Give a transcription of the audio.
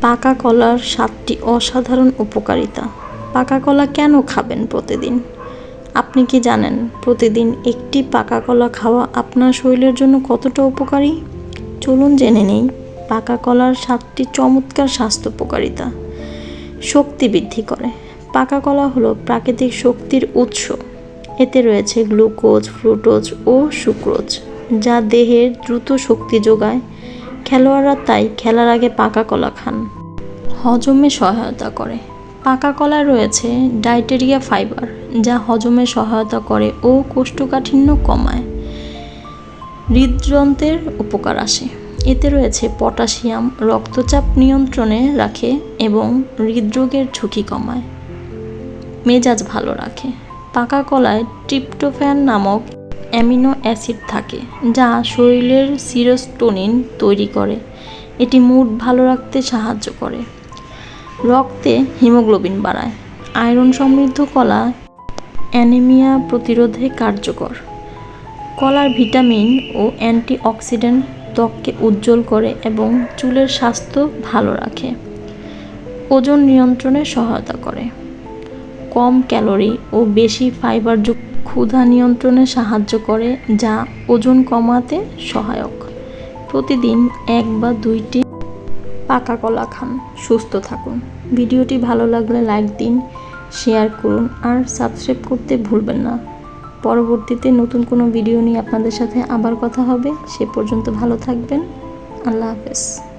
পাকা কলার সাতটি অসাধারণ উপকারিতা। পাকা কলা কেন খাবেন প্রতিদিন? আপনি কি জানেন প্রতিদিন একটি পাকা কলা খাওয়া আপনার শরীরের জন্য কতটা উপকারী? চলুন জেনে নেই, পাকা কলার সাতটি চমৎকার স্বাস্থ্য উপকারিতা। শক্তি বৃদ্ধি করে। পাকা কলা হলো প্রাকৃতিক শক্তির উৎস। এতে রয়েছে গ্লুকোজ ফ্রুটোজ ও সুক্রোজ, যা দেহের দ্রুত শক্তি যোগায় খেলোয়াড়রা তাই খেলার আগে পাকা কলা খান। হজমে সহায়তা করে। পাকা কলায় রয়েছে ডাইটেরিয়া ফাইবার, যা হজমে সহায়তা করে ও কোষ্ঠকাঠিন্য কমায়। হৃদযন্ত্রের উপকার আসে। এতে রয়েছে পটাশিয়াম, রক্তচাপ নিয়ন্ত্রণে রাখে এবং হৃদরোগের ঝুঁকি কমায়। মেজাজ ভালো রাখে। পাকা কলায় ট্রিপ্টোফ্যান নামক অ্যামিনো অ্যাসিড থাকে, যা শরীরের সিরোস্টোনিন তৈরি করে। এটি মুড ভালো রাখতে সাহায্য করে। রক্তে হিমোগ্লোবিন বাড়ায়। আয়রন সমৃদ্ধ কলা অ্যানিমিয়া প্রতিরোধে কার্যকর। কলার ভিটামিন ও অ্যান্টিঅক্সিডেন্ট ত্বককে উজ্জ্বল করে এবং চুলের স্বাস্থ্য ভালো রাখে। ওজন নিয়ন্ত্রণে সহায়তা করে। কম ক্যালোরি ও বেশি ফাইবারযুক্ত ক্ষুধা নিয়ন্ত্রণে সাহায্য করে, যা ওজন কমাতে সহায়ক। প্রতিদিন এক বা দুইটি পাকা কলা খান। সুস্থ থাকুন। ভিডিওটি ভালো লাগলে লাইক দিন, শেয়ার করুন, আর সাবস্ক্রাইব করতে ভুলবেন না। পরবর্তীতে নতুন কোনো ভিডিও নিয়ে আপনাদের সাথে আবার কথা হবে। সে পর্যন্ত ভালো থাকবেন। আল্লাহ হাফেজ।